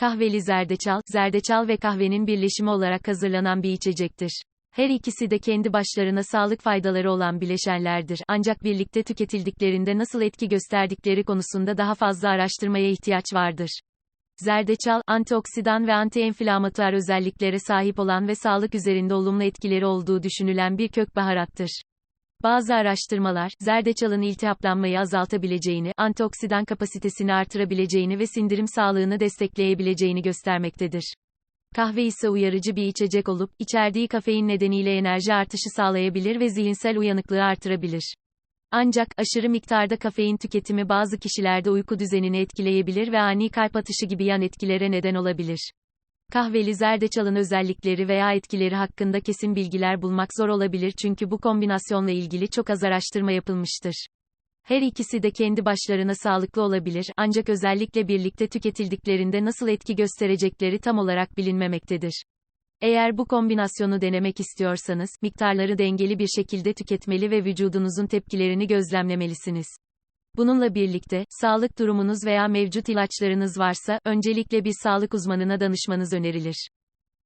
Kahveli zerdeçal, zerdeçal ve kahvenin birleşimi olarak hazırlanan bir içecektir. Her ikisi de kendi başlarına sağlık faydaları olan bileşenlerdir. Ancak birlikte tüketildiklerinde nasıl etki gösterdikleri konusunda daha fazla araştırmaya ihtiyaç vardır. Zerdeçal, antioksidan ve antienflamatuar özelliklere sahip olan ve sağlık üzerinde olumlu etkileri olduğu düşünülen bir kök baharattır. Bazı araştırmalar, zerdeçalın iltihaplanmayı azaltabileceğini, antioksidan kapasitesini artırabileceğini ve sindirim sağlığını destekleyebileceğini göstermektedir. Kahve ise uyarıcı bir içecek olup, içerdiği kafein nedeniyle enerji artışı sağlayabilir ve zihinsel uyanıklığı artırabilir. Ancak, aşırı miktarda kafein tüketimi bazı kişilerde uyku düzenini etkileyebilir ve ani kalp atışı gibi yan etkilere neden olabilir. Kahveli zerdeçalın özellikleri veya etkileri hakkında kesin bilgiler bulmak zor olabilir çünkü bu kombinasyonla ilgili çok az araştırma yapılmıştır. Her ikisi de kendi başlarına sağlıklı olabilir ancak özellikle birlikte tüketildiklerinde nasıl etki gösterecekleri tam olarak bilinmemektedir. Eğer bu kombinasyonu denemek istiyorsanız, miktarları dengeli bir şekilde tüketmeli ve vücudunuzun tepkilerini gözlemlemelisiniz. Bununla birlikte, sağlık durumunuz veya mevcut ilaçlarınız varsa, öncelikle bir sağlık uzmanına danışmanız önerilir.